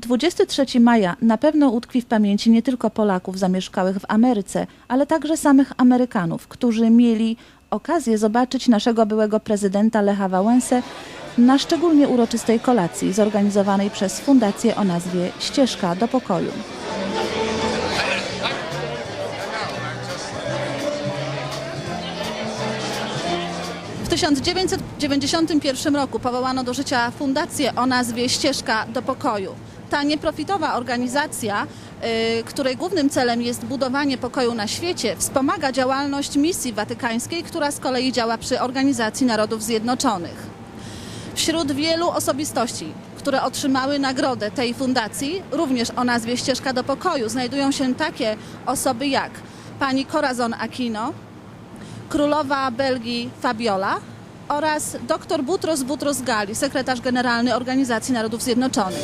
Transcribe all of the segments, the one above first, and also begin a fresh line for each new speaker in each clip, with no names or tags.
23 maja na pewno utkwi w pamięci nie tylko Polaków zamieszkałych w Ameryce, ale także samych Amerykanów, którzy mieli okazję zobaczyć naszego byłego prezydenta Lecha Wałęsę na szczególnie uroczystej kolacji zorganizowanej przez fundację o nazwie Ścieżka do Pokoju. W 1991 roku powołano do życia fundację o nazwie Ścieżka do Pokoju. Ta nieprofitowa organizacja, y, której głównym celem jest budowanie pokoju na świecie, wspomaga działalność misji watykańskiej, która z kolei działa przy Organizacji Narodów Zjednoczonych. Wśród wielu osobistości, które otrzymały nagrodę tej fundacji, również o nazwie Ścieżka do Pokoju, znajdują się takie osoby jak pani Corazon Aquino, królowa Belgii Fabiola oraz dr Butros Butros Gali, sekretarz generalny Organizacji Narodów Zjednoczonych.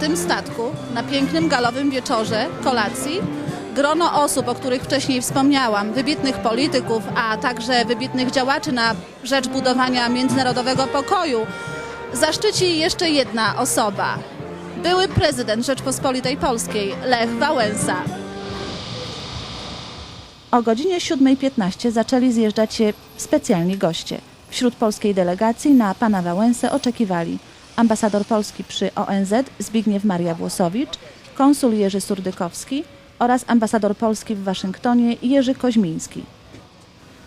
Tym statku, na pięknym galowym wieczorze, kolacji, grono osób, o których wcześniej wspomniałam, wybitnych polityków, a także wybitnych działaczy na rzecz budowania międzynarodowego pokoju, zaszczyci jeszcze jedna osoba. Były prezydent Rzeczpospolitej Polskiej, Lech Wałęsa. O godzinie 7.15 zaczęli zjeżdżać się specjalni goście. Wśród polskiej delegacji na pana Wałęsę oczekiwali ambasador Polski przy ONZ Zbigniew Maria Włosowicz, konsul Jerzy Surdykowski oraz ambasador Polski w Waszyngtonie Jerzy Koźmiński.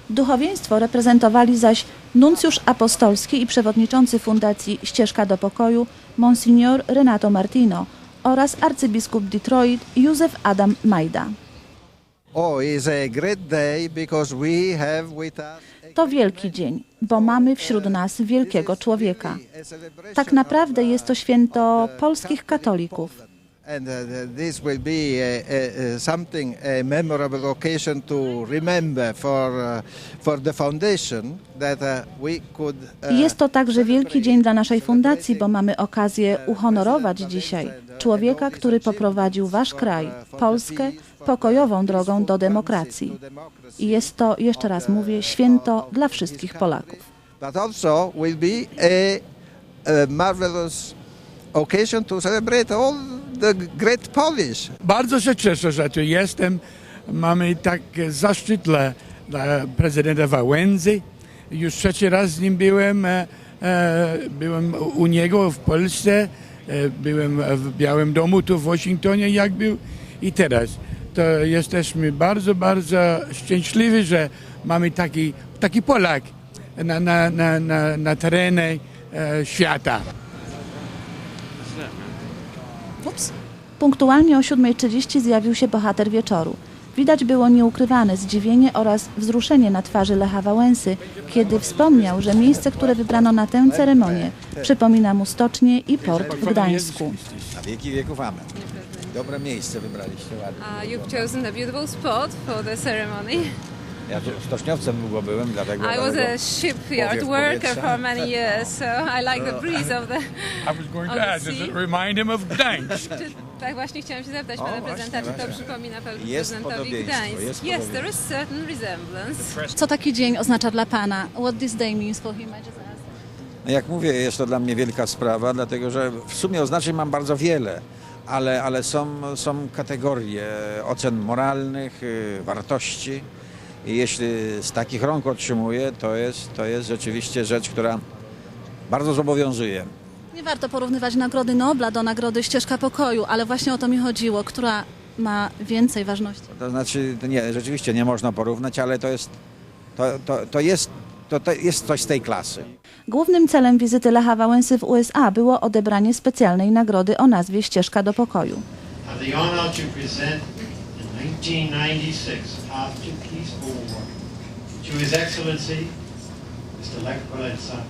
Duchowieństwo reprezentowali zaś nuncjusz apostolski i przewodniczący Fundacji Ścieżka do Pokoju Monsignor Renato Martino oraz arcybiskup Detroit Józef Adam Majda. To wielki dzień, bo mamy wśród nas wielkiego człowieka. Tak naprawdę jest to święto polskich katolików.
Uh, uh, uh. Uh,
Jest to także wielki dzień dla naszej fundacji, bo mamy okazję uhonorować dzisiaj człowieka, który poprowadził wasz kraj, Polskę, pokojową drogą do demokracji. I jest to, jeszcze raz mówię, święto dla wszystkich Polaków.
But also will be a, a marvelous occasion to celebrate all the great Polish
Bardzo się cieszę, że tu jestem. Mamy tak zaszczyt dla, dla prezydenta Wałęsy. Już trzeci raz z nim byłem. e, e, Byłem u niego w Polsce. e, Byłem w Białym Domu tu w Waszyngtonie, jak był i teraz. To jesteśmy bardzo, bardzo szczęśliwi, że mamy taki, taki Polak na, na, na, na, na terenie e, świata.
Ups. Punktualnie o 7.30 zjawił się bohater wieczoru. Widać było nieukrywane zdziwienie oraz wzruszenie na twarzy Lecha Wałęsy, kiedy wspomniał, że miejsce, które wybrano na tę ceremonię, przypomina mu stocznię i port w Gdańsku.
Na wieki wieków amen. Dobre miejsce wybraliście ładnie.
Uh, you've chosen a beautiful spot for the ceremony.
Ja tu stoczniowcem długo byłem, dlatego...
I was a shipyard worker for many years, so I like the breeze of the.
I was going to ask, does it remind him of Gdańsk?
Tak właśnie chciałam się zapytać pana prezydenta, czy to przypomina prezydentowi Gdańsk?
jest
yes, there is certain resemblance.
Co taki dzień oznacza dla Pana? What this day means for him? I just asked.
No Jak mówię, jest to dla mnie wielka sprawa, dlatego że w sumie oznaczeń mam bardzo wiele, ale, ale są, są kategorie ocen moralnych, y, wartości. I jeśli z takich rąk otrzymuję, to jest, to jest rzeczywiście rzecz, która bardzo zobowiązuje.
Nie warto porównywać Nagrody Nobla do Nagrody Ścieżka Pokoju, ale właśnie o to mi chodziło, która ma więcej ważności.
To znaczy, nie, rzeczywiście nie można porównać, ale to jest, to, to, to jest, to, to jest coś z tej klasy.
Głównym celem wizyty Lecha Wałęsy w USA było odebranie specjalnej nagrody o nazwie Ścieżka do Pokoju.
have the honor to present in 1996 Path to Peaceful War to His Excellency Mr. Lech Walesa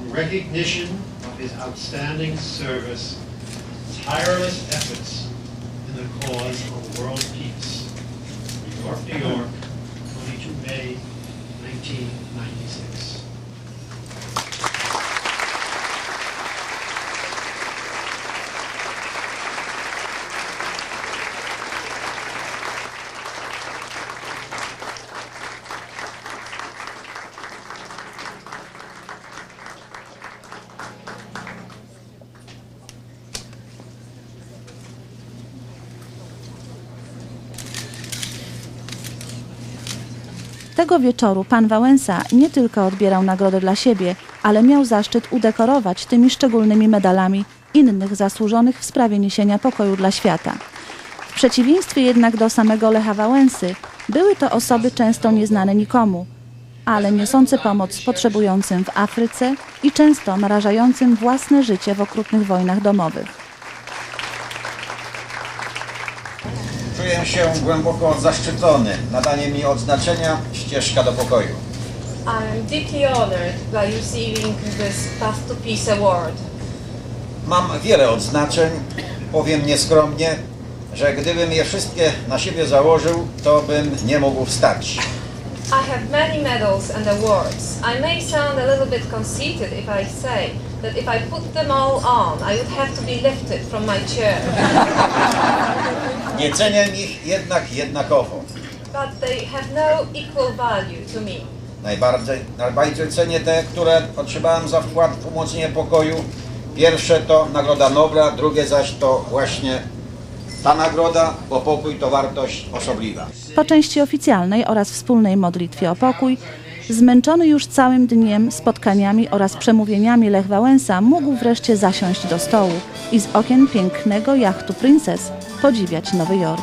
in recognition of his outstanding service tireless efforts in the cause of world peace. New York, New York, 22 May 1996.
Tego wieczoru pan Wałęsa nie tylko odbierał nagrodę dla siebie, ale miał zaszczyt udekorować tymi szczególnymi medalami innych zasłużonych w sprawie niesienia pokoju dla świata. W przeciwieństwie jednak do samego Lecha Wałęsy, były to osoby często nieznane nikomu, ale niosące pomoc potrzebującym w Afryce i często narażającym własne życie w okrutnych wojnach domowych.
Czuję się głęboko zaszczycony nadaniem mi odznaczenia Ścieżka do pokoju.
I'm deeply honored by receiving this Path to Peace Award.
Mam wiele odznaczeń, powiem nieskromnie, że gdybym je wszystkie na siebie założył, to bym nie mógł wstać.
I have many medals and awards. I may sound a little bit conceited if I say that if I put them all on, I would have to be lifted from my chair.
Nie cenię ich jednak jednakowo.
But they have no equal value to me.
Najbardziej, najbardziej cenię te, które otrzymałem za wkład w umocnienie pokoju. Pierwsze to Nagroda Nobla, drugie zaś to właśnie ta nagroda, bo pokój to wartość osobliwa.
Po części oficjalnej oraz wspólnej modlitwie o pokój, zmęczony już całym dniem, spotkaniami oraz przemówieniami Lech Wałęsa mógł wreszcie zasiąść do stołu i z okien pięknego jachtu Princess podziwiać Nowy Jork.